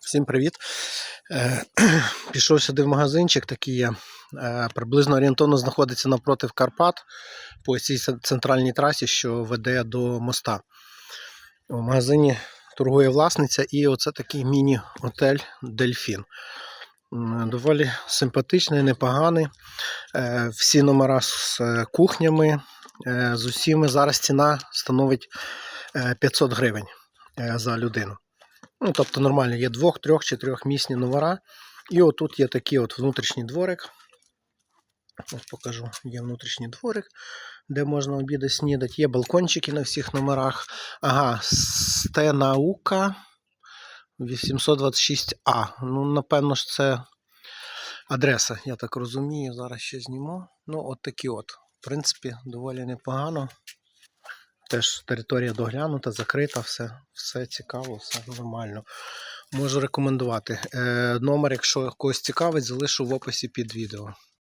Всім привіт. Е, Пішов сюди в магазинчик, такий є. Е, Приблизно орієнтовно знаходиться напроти Карпат по цій центральній трасі, що веде до моста. У магазині торгує власниця і оце такий міні-готель Дельфін. Доволі симпатичний, непоганий. Е, Всі номера з кухнями, з усіми. Зараз ціна становить е, 500 гривень за людину. Ну, тобто нормально, є двох, трьох чи трьохмісні номера. І отут є такий от внутрішній дворик. Ось покажу, є внутрішній дворик, де можна обіди снідати. Є балкончики на всіх номерах. Ага, Стенаука 826А. Ну, напевно ж, це адреса, я так розумію. Зараз ще зніму. Ну, от такі от. В принципі, доволі непогано. Теж територія доглянута, закрита, все, все цікаво, все нормально. Можу рекомендувати. Е, номер, якщо когось цікавить, залишу в описі під відео.